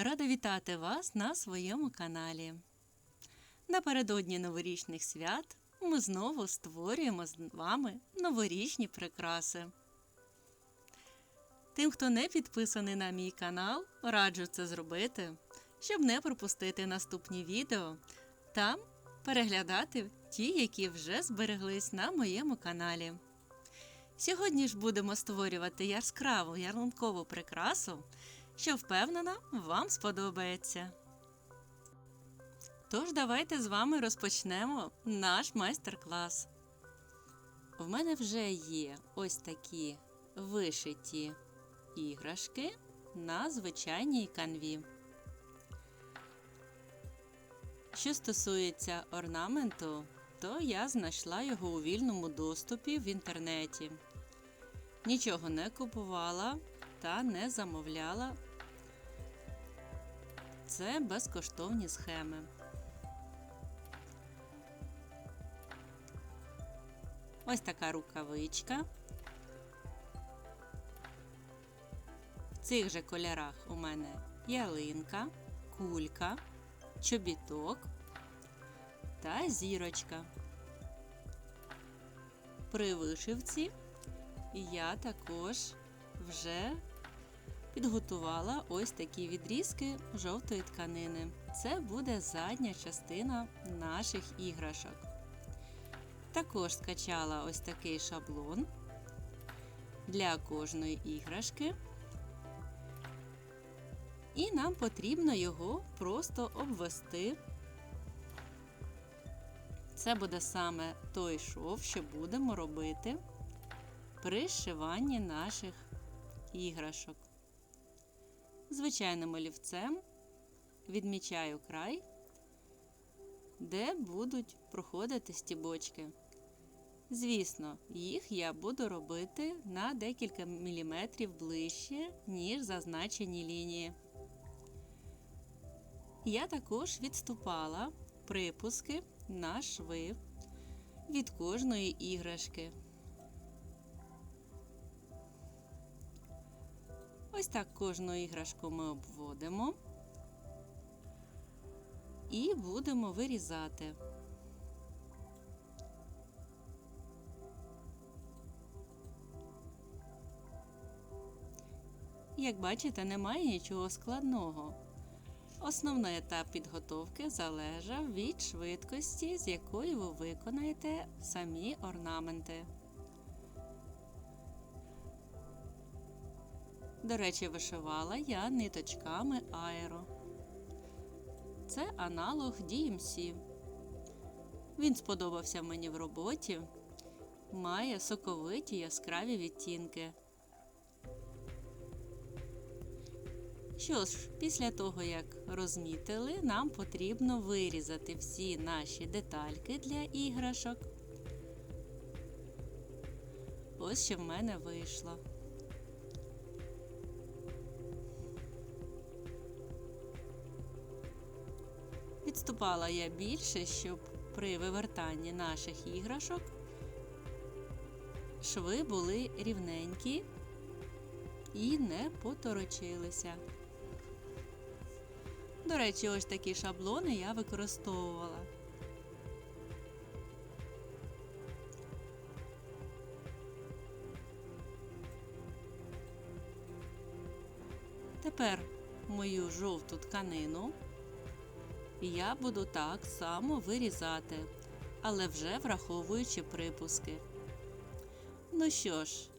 Рада вітати вас на своєму каналі. Напередодні новорічних свят ми знову створюємо з вами новорічні прикраси. Тим, хто не підписаний на мій канал, раджу це зробити, щоб не пропустити наступні відео та переглядати ті, які вже збереглись на моєму каналі. Сьогодні ж будемо створювати яскраву ярмаркову прикрасу, що впевнена вам сподобається. Тож давайте з вами розпочнемо наш майстер-клас. В мене вже є ось такі вишиті іграшки на звичайній канві. Що стосується орнаменту, то я знайшла його у вільному доступі в інтернеті. Нічого не купувала та не замовляла. Це безкоштовні схеми. Ось така рукавичка. В цих же кольорах у мене ялинка, кулька, чобіток та зірочка. При вишивці я також вже підготувала ось такі відрізки жовтої тканини. Це буде задня частина наших іграшок. Також скачала ось такий шаблон для кожної іграшки. І нам потрібно його просто обвести. Це буде саме той шов, що будемо робити при зшиванні наших іграшок. Звичайним олівцем відмічаю край, де будуть проходити стібочки. Звісно, їх я буду робити на декілька міліметрів ближче, ніж зазначені лінії. Я також відступала припуски на шви від кожної іграшки. Ось так кожну іграшку ми обводимо і будемо вирізати. Як бачите, немає нічого складного. Основний етап підготовки залежав від швидкості, з якою ви виконаєте самі орнаменти. До речі, вишивала я ниточками аеро. Це аналог DMC. Він сподобався мені в роботі, має соковиті яскраві відтінки. Що ж, після того, як розмітили, нам потрібно вирізати всі наші детальки для іграшок. Ось що в мене вийшло. Відступала я більше, щоб при вивертанні наших іграшок шви були рівненькі і не поторочилися. До речі, ось такі шаблони я використовувала. Тепер мою жовту тканину я буду так само вирізати, але вже враховуючи припуски. Ну що ж,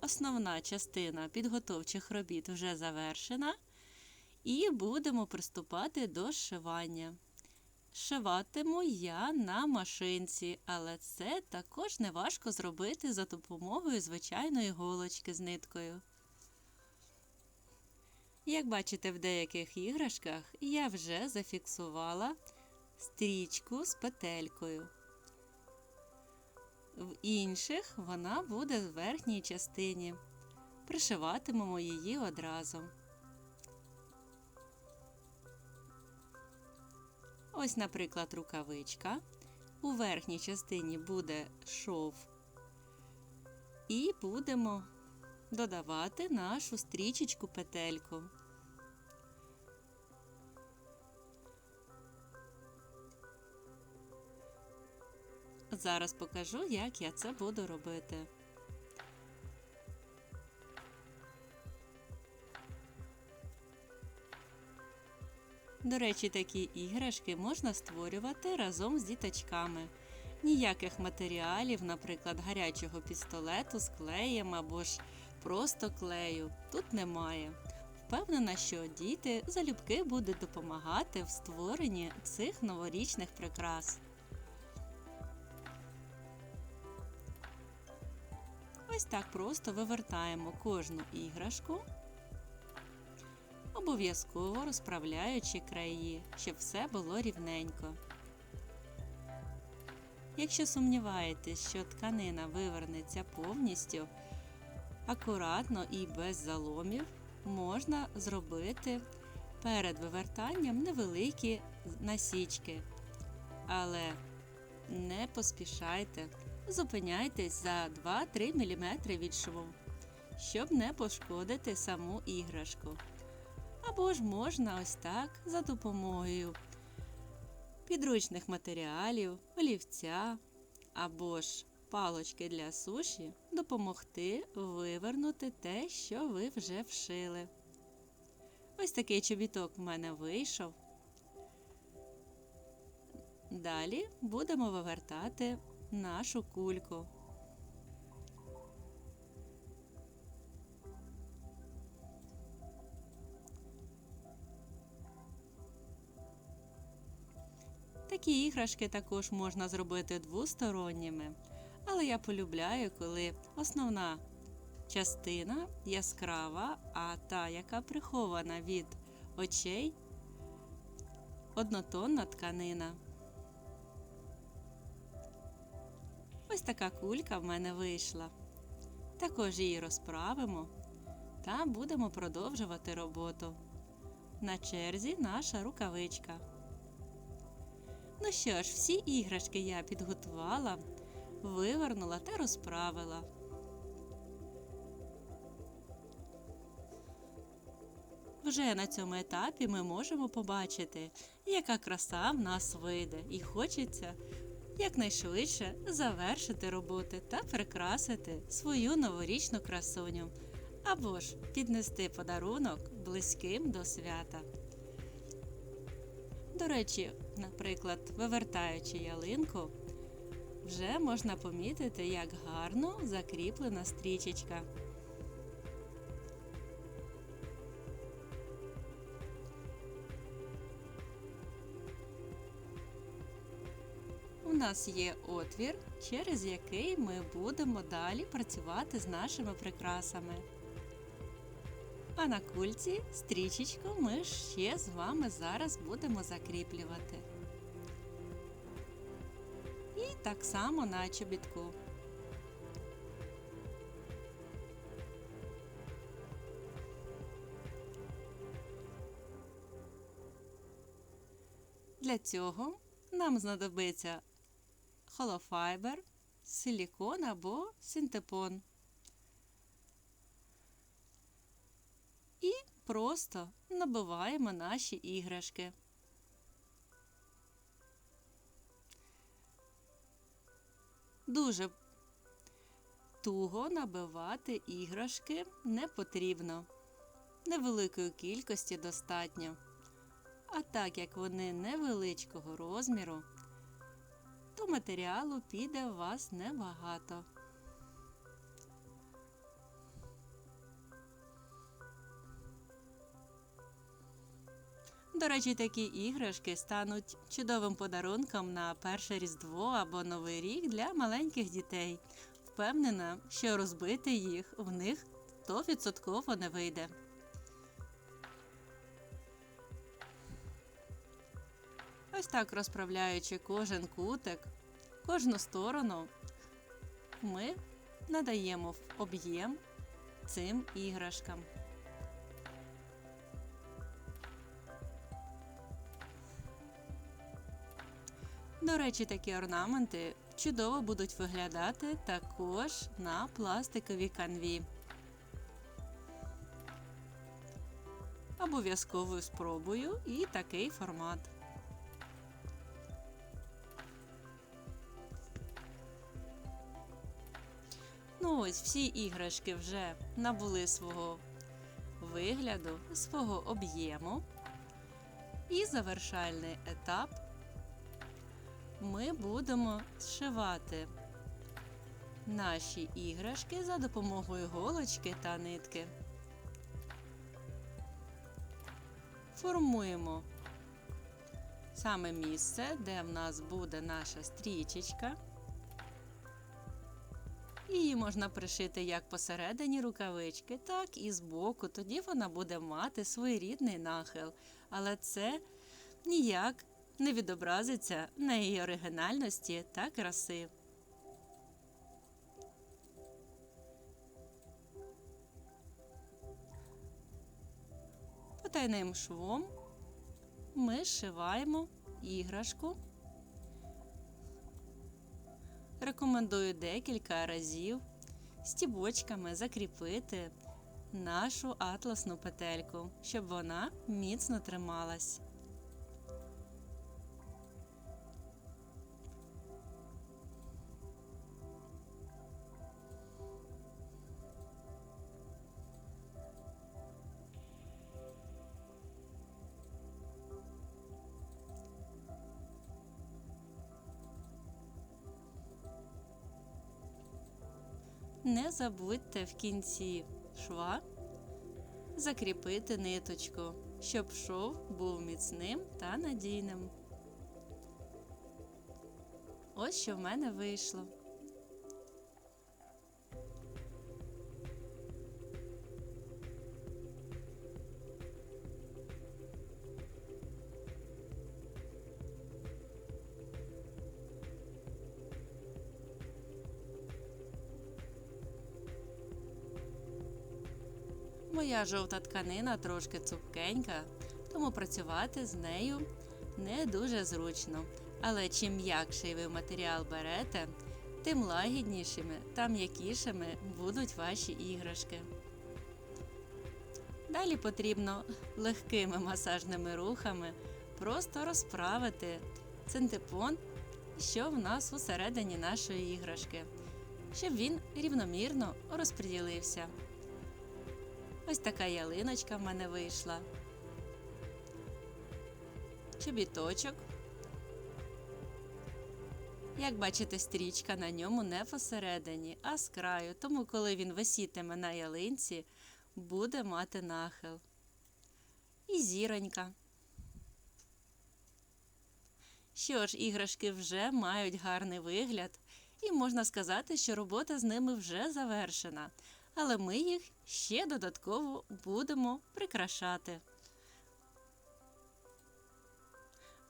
основна частина підготовчих робіт вже завершена. І будемо приступати до зшивання. Шиватиму я на машинці, але це також не важко зробити за допомогою звичайної голочки з ниткою. Як бачите, в деяких іграшках я вже зафіксувала стрічку з петелькою. В інших вона буде в верхній частині. Пришиватимемо її одразу. Ось, наприклад, рукавичка. У верхній частині буде шов. І будемо додавати нашу стрічечку петельку. Зараз покажу, як я це буду робити. До речі, такі іграшки можна створювати разом з діточками. Ніяких матеріалів, наприклад, гарячого пістолету з клеєм або ж просто клею, тут немає. Впевнена, що діти залюбки будуть допомагати в створенні цих новорічних прикрас. Ось так просто вивертаємо кожну іграшку, обов'язково розправляючи краї, щоб все було рівненько. Якщо сумніваєтесь, що тканина вивернеться повністю, акуратно і без заломів, можна зробити перед вивертанням невеликі насічки. Але не поспішайте, зупиняйтесь за 2-3 мм від шву, щоб не пошкодити саму іграшку. Або ж можна ось так за допомогою підручних матеріалів, олівця або ж палочки для суші допомогти вивернути те, що ви вже вшили. Ось такий чобіток в мене вийшов. Далі будемо вивертати нашу кульку. Такі іграшки також можна зробити двосторонніми, але я полюбляю, коли основна частина яскрава, а та, яка прихована від очей, однотонна тканина. Ось така кулька в мене вийшла. Також її розправимо та будемо продовжувати роботу. На черзі наша рукавичка. Ну що ж, всі іграшки я підготувала, вивернула та розправила. Вже на цьому етапі ми можемо побачити, яка краса в нас вийде, і хочеться якнайшвидше завершити роботи та прикрасити свою новорічну красуню, або ж піднести подарунок близьким до свята. До речі, наприклад, вивертаючи ялинку, вже можна помітити, як гарно закріплена стрічечка. У нас є отвір, через який ми будемо далі працювати з нашими прикрасами. А на кульці стрічечку ми ще з вами зараз будемо закріплювати. Так само на чобітку. Для цього нам знадобиться холофайбер, силікон або синтепон. І просто набиваємо наші іграшки. Дуже туго набивати іграшки не потрібно. Невеликої кількості достатньо. А так як вони невеличкого розміру, то матеріалу піде у вас небагато. До речі, такі іграшки стануть чудовим подарунком на перше Різдво або Новий рік для маленьких дітей. Впевнена, що розбити їх в них 100% не вийде. Ось так розправляючи кожен кутик, кожну сторону, ми надаємо об'єм цим іграшкам. До речі, такі орнаменти чудово будуть виглядати також на пластиковій канві. Обов'язково спробую і такий формат. Ну ось всі іграшки вже набули свого вигляду, свого об'єму. І завершальний етап ми будемо зшивати наші іграшки за допомогою голочки та нитки. Формуємо саме місце, де в нас буде наша стрічечка. Її можна пришити як посередині рукавички, так і збоку. Тоді вона буде мати своєрідний нахил. Але це ніяк не відобразиться на її оригінальності та краси. Потайним швом ми зшиваємо іграшку. Рекомендую декілька разів стібочками закріпити нашу атласну петельку, щоб вона міцно трималась. Не забудьте в кінці шва закріпити ниточку, щоб шов був міцним та надійним. Ось що в мене вийшло. Моя жовта тканина трошки цупкенька, тому працювати з нею не дуже зручно. Але чим м'якший ви матеріал берете, тим лагіднішими та м'якішими будуть ваші іграшки. Далі потрібно легкими масажними рухами просто розправити синтепон, що в нас усередині нашої іграшки, щоб він рівномірно розподілився. Ось така ялиночка в мене вийшла. Чобіточок. Як бачите, стрічка на ньому не посередині, а з краю, тому коли він висітиме на ялинці, буде мати нахил. І зіронька. Що ж, іграшки вже мають гарний вигляд, і можна сказати, що робота з ними вже завершена але ми їх ще додатково будемо прикрашати.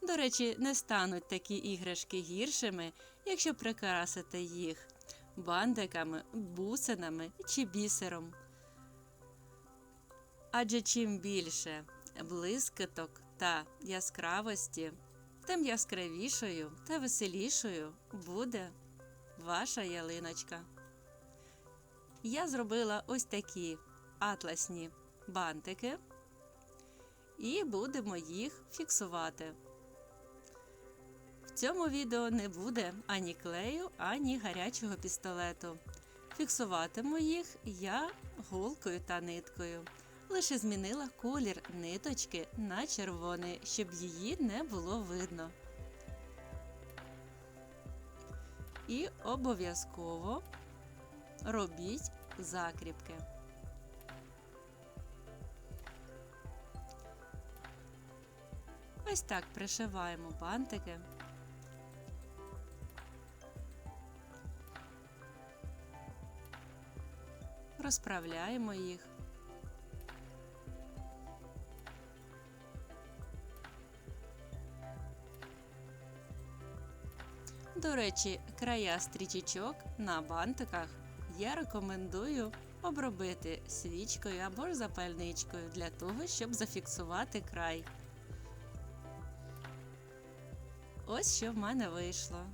До речі, не стануть такі іграшки гіршими, якщо прикрасити їх бандиками, бусинами чи бісером. Адже чим більше блискиток та яскравості, тим яскравішою та веселішою буде ваша ялиночка я зробила ось такі атласні бантики і будемо їх фіксувати. В цьому відео не буде ані клею, ані гарячого пістолету. Фіксуватиму їх я голкою та ниткою. Лише змінила колір ниточки на червоний, щоб її не було видно. І обов'язково робіть закріпки. Ось так пришиваємо бантики. Розправляємо їх. До речі, края стрічечок на бантиках я рекомендую обробити свічкою або ж запальничкою для того, щоб зафіксувати край. Ось що в мене вийшло.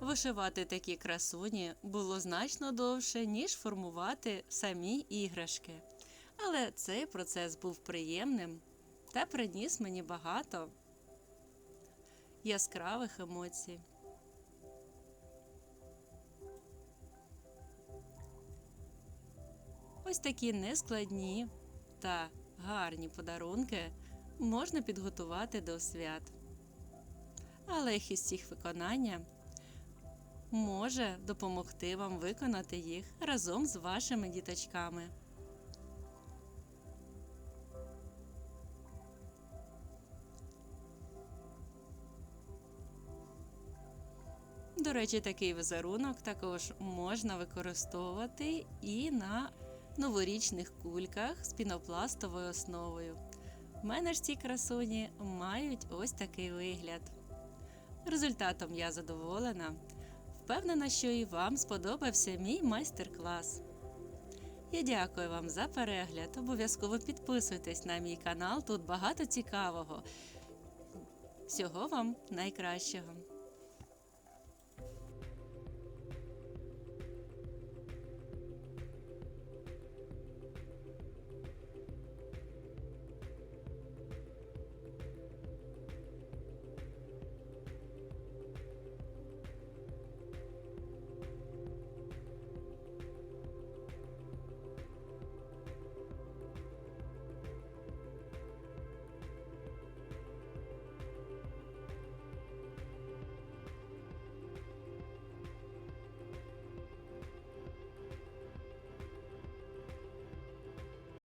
Вишивати такі красуні було значно довше, ніж формувати самі іграшки. Але цей процес був приємним та приніс мені багато яскравих емоцій. Ось такі нескладні та гарні подарунки можна підготувати до свят. А легкість їх виконання може допомогти вам виконати їх разом з вашими діточками. Речі, такий візерунок також можна використовувати і на новорічних кульках з пінопластовою основою. У мене ж ці красуні мають ось такий вигляд. Результатом я задоволена. Впевнена, що і вам сподобався мій майстер-клас. Я дякую вам за перегляд. Обов'язково підписуйтесь на мій канал, тут багато цікавого. Всього вам найкращого!